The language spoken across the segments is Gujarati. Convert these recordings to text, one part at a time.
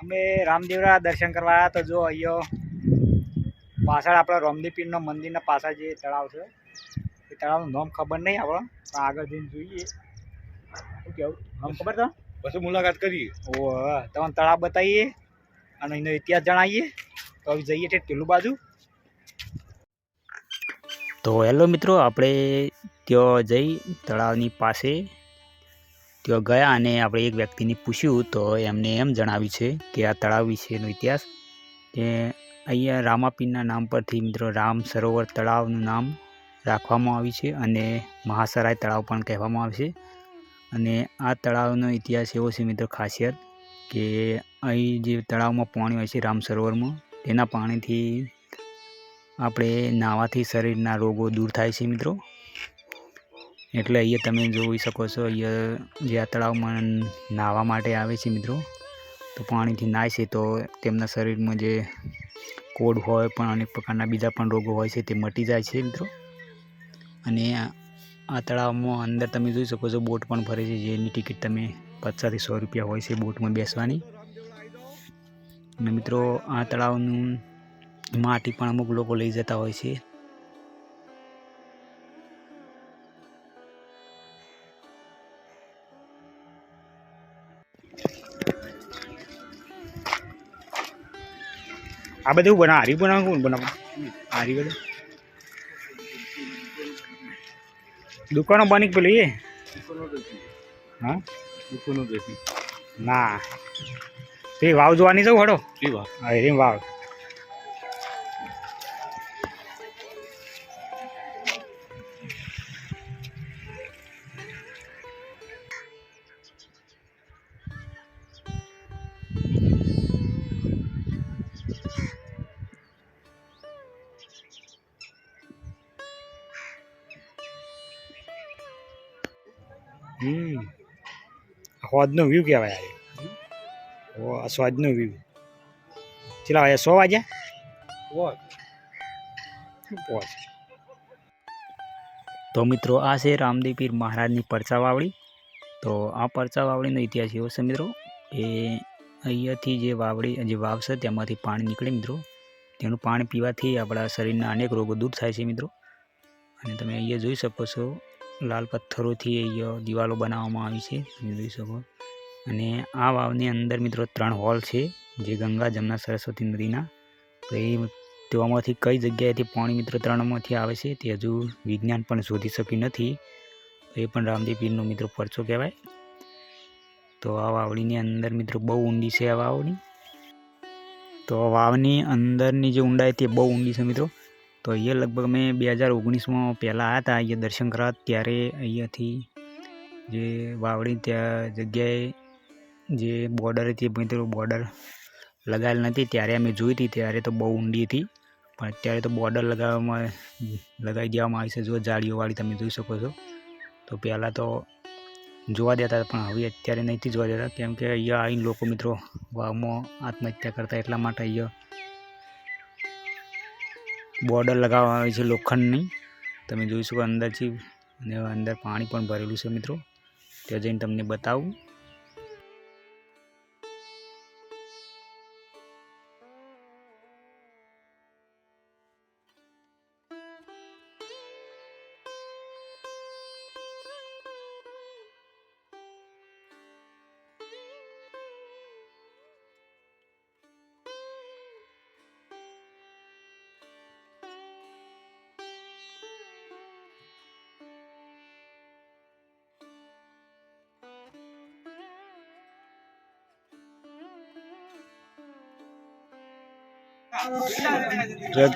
અમે રામદેવરા દર્શન કરવા આવ્યા તો જો અહીંયો પાછળ આપણા રોમદી પીરનો મંદિરના પાછળ જે તળાવ છે એ તળાવનું નામ ખબર નહીં આપણે પણ આગળ જઈને જોઈએ. શું કેવું? નામ ખબર તો પછી મુલાકાત કરીએ. ઓ તમને તળાવ બતાવીએ અને એનો ઇતિહાસ જણાવીએ. તો હવે જઈએ છે પેલું બાજુ. તો હેલો મિત્રો આપણે ત્યાં જઈ તળાવની પાસે ત્યાં ગયા અને આપણે એક વ્યક્તિને પૂછ્યું તો એમને એમ જણાવ્યું છે કે આ તળાવ વિશેનો ઇતિહાસ કે અહીંયા રામાપીરના નામ પરથી મિત્રો રામ સરોવર તળાવનું નામ રાખવામાં આવ્યું છે અને મહાસરાય તળાવ પણ કહેવામાં આવે છે. અને આ તળાવનો ઇતિહાસ એવો છે મિત્રો ખાસિયત કે અહીં જે તળાવમાં પાણી હોય છે રામ સરોવરમાં, તેના પાણીથી આપણે નાહવાથી શરીરના રોગો દૂર થાય છે મિત્રો. એટલે અહીંયા તમે જોઈ શકો છો, અહીંયા જે આ તળાવમાં નાહવા માટે આવે છે મિત્રો, તો પાણીથી નાય છે, તો તેમના શરીરમાં જે કોડ હોય પણ અનેક પ્રકારના બીજા પણ રોગો હોય છે, તે મટી જાય છે મિત્રો. અને આ તળાવમાં અંદર તમે જોઈ શકો છો, બોટ પણ ફરે છે, જેની ટિકિટ તમે પચાસથી સો રૂપિયા હોય છે બોટમાં બેસવાની. અને મિત્રો, આ તળાવનું માટી પણ અમુક લોકો લઈ જતા હોય છે આ બધું બનાવ હારી બનાવું કોણ બનાવ? હારી બધું દુકાનો બની પેલી એ? હા? દુકાનો ના. તે વાવ જોવાની જવું હડો એ વાવ? અરે વાવ. હમ. હોદનો વ્યૂ કહેવાય આ. ઓ સ્વાદનો વ્યૂ ચલા વાગ્યા સો વાગ્યા? પોચ તો મિત્રો આ છે રામદેવ પીર મહારાજની પરચા વાવડી તો આ પરચા વાવડીનો ઇતિહાસ એવો છે મિત્રો એ અહીંયાથી જે વાવડી જે વાવ છે તેમાંથી પાણી નીકળે મિત્રો. તેનું પાણી પીવાથી આપણા શરીરના અનેક રોગો દૂર થાય છે મિત્રો. અને તમે અહીંયા જોઈ શકો છો લાલ પથ્થરોથી દિવાલો બનાવવામાં આવી છે જોઈ શકો. અને આ વાવની અંદર મિત્રો ત્રણ હોલ છે, જે ગંગા, જમના, સરસ્વતી નદીના. તો એ તેમાંથી કઈ જગ્યાએથી પાણી મિત્રો ત્રણમાંથી આવે છે તે હજુ વિજ્ઞાન પણ શોધી શક્યું નથી. એ પણ રામદેવ પીરનો મિત્રો પરચો કહેવાય. તો આ વાવડીની અંદર મિત્રો બહુ ઊંડી છે આ વાવડી તો વાવની અંદરની જે ઊંડાઈ તે બહુ ઊંડી છે મિત્રો. તો અહીંયા લગભગ અમે બે હજાર ઓગણીસમાં પહેલાં આવ્યા હતા અહીંયા દર્શન કરવા. ત્યારે અહીંયાથી જે વાવડી ત્યાં જગ્યાએ જે બોર્ડર હતી મિત્રો બોર્ડર લગાવેલ નથી ત્યારે અમે જોઈ હતી. ત્યારે તો બહુ ઊંડી હતી. પણ અત્યારે તો બોર્ડર લગાવવામાં લગાવી દેવામાં આવી છે. જો જાળીઓવાળી તમે જોઈ શકો છો. તો પહેલાં તો જોવા દેતા પણ હવે અત્યારે નથી જોવા દેતા. કેમ કે અહીંયા આવીને લોકો મિત્રો વાવમાં આત્મહત્યા કરતા એટલા માટે અહીંયા બોર્ડર લગાવવામાં આવી છે લોખંડની. તમે જોઈ શકો અંદરથી, અને અંદર પાણી પણ ભરેલું છે મિત્રો. ત્યાં જઈને તમને બતાવું.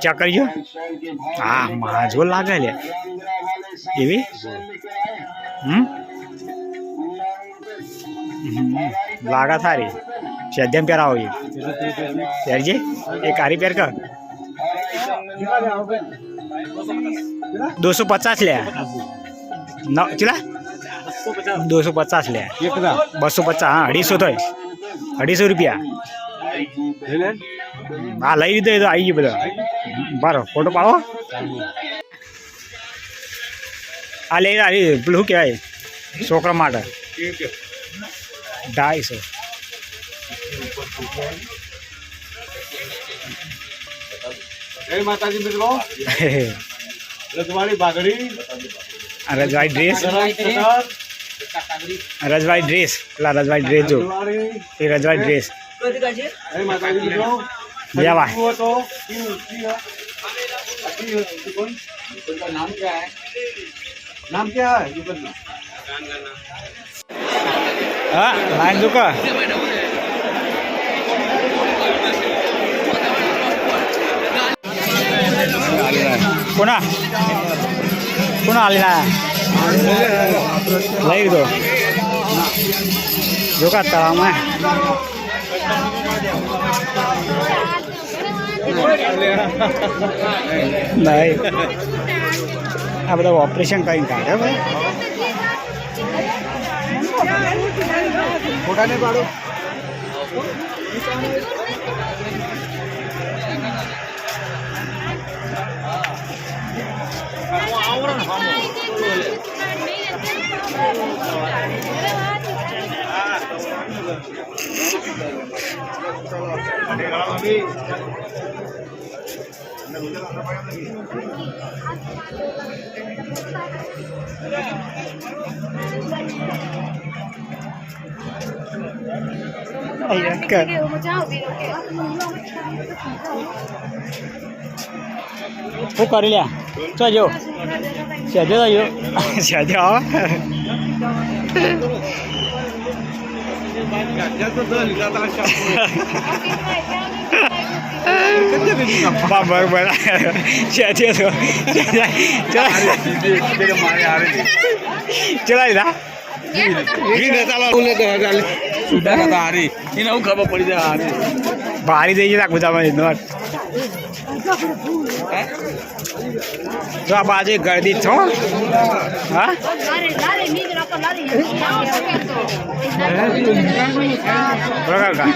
ચેક કરજો હા, માજો લાગે લે. એવી. લાગે થારી. સેદ્યમ પહેરાવો એ પહેરજે એ કારી પહેર કર. દોસો પચાસ લે. ચલા? દોસો પચાસ લે. બસો પચાસ, હા, અઢીસો થાય અઢીસો રૂપિયા. હા લઈ લીધો એ તો આવી ગયો બધા. બરો ફોટો પાડો. આ લઈ આવી પેલું શું કહેવાય? છોકરા માટે. ઢાઈસો. જય માતાજી મિત્રો. રજવાડી બાગડી ડ્રેસ રજવાડી ડ્રેસ પેલા રજવાડી ડ્રેસ જો. એ રજવાડી ડ્રેસ या भाई वो तो क्यों उसकी है अभी कौन उनका नाम क्या है नाम क्या है युगल हाँ लाइन रुका कोणा कोणा आलेला आहे लाईट जो का तळामुळे નહીં આ બધા ઓપરેશન કરીને કાઢે ભાઈ. Ayan ka. Phúc coi đi nè. Cho vô. Sẽ cho vô. Sẽ cho. पाड़ो અહીંયા કર શું કરી લ્યા ચો જો સહેજો તો જો સહેજો આવે બા બરોબર સહેજો તો ચલાવી દા ભારી થઈ જતા બધામાં તો આ બાજુ ગરદી છો હા બરાબર કા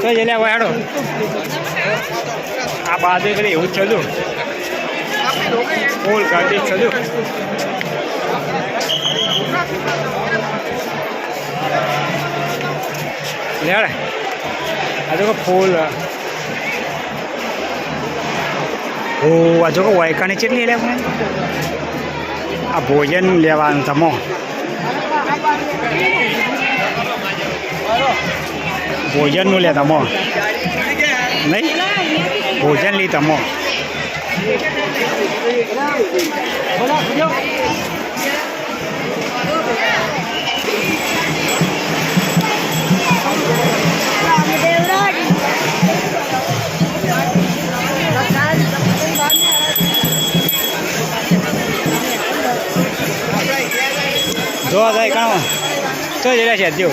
તો જલ્યા હોય હેડો આ બાજુ કરી એવું જ થયું ફૂલ ગાડી થયું લેડે આ તો ફૂલ. ઓ, આ જો વાયકાની ચેટલી લે આ ભોજન લેવાનું તમો ભોજનનું લે તમો નહીં? ભોજન લી તમો જોવા જાય કામ તો જરા છે જો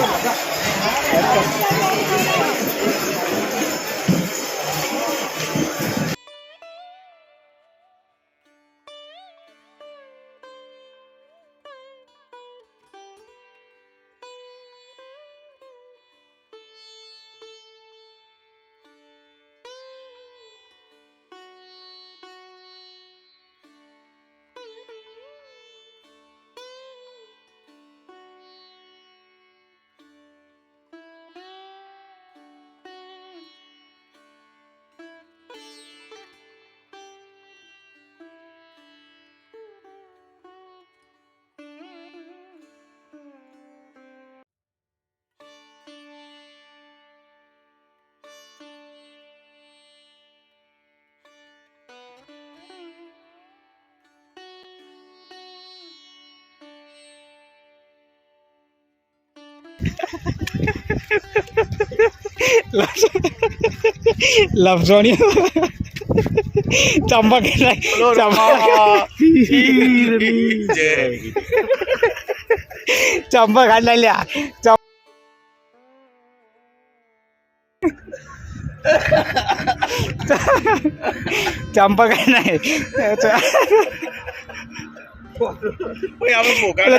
love Johnny chamba cái này. Chamba chamba cái này. Là chamba cái này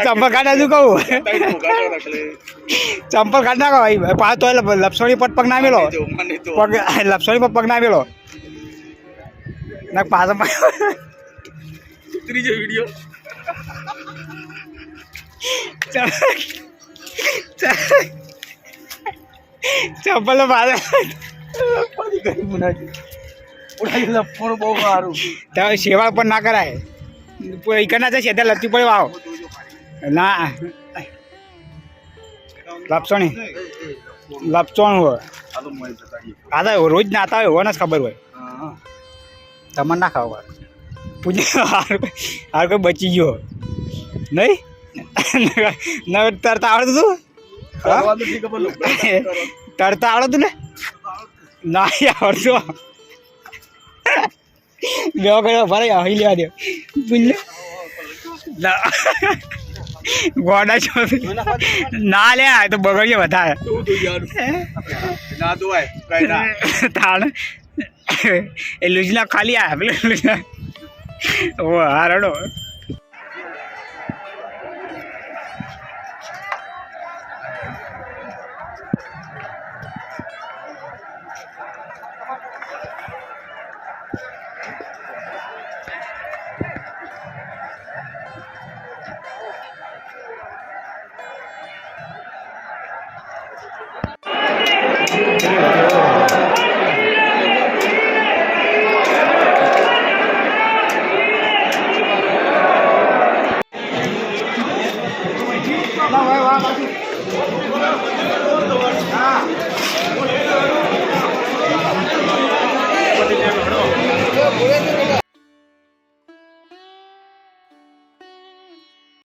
Champak કાઢ હજુ કહું? ચંપલ કાઢ નાખો ભાઈ. પાછો તો લપસણી પટ પગ ના મેલો પગ લપસણી પર પગ ના મેલો ના પાછો. ત્રીજો વીડિયો ચંપલ પાછા સેવા પણ ના કરાય. એકના છે સેધા લતી પડે આવો ના. લપસોણી. લપસોણ હોય. આ તો મોય જતાઈએ આ તો રોજ નાતા હોય એવો જ ખબર હોય. તમને ના ખાવા હાર કોઈ બચી ગયો. નહીં? ન તરતા આવડતું તું? તરતા આવડતું ને? ના આવડતું. બે કર્યો ભરે અહીં લેવા દે. ના ગોડા છો ના લે, આ તો બગડીએ વધારે. ના તો કઈ ના તાણ એ ખાલી આ હારડો.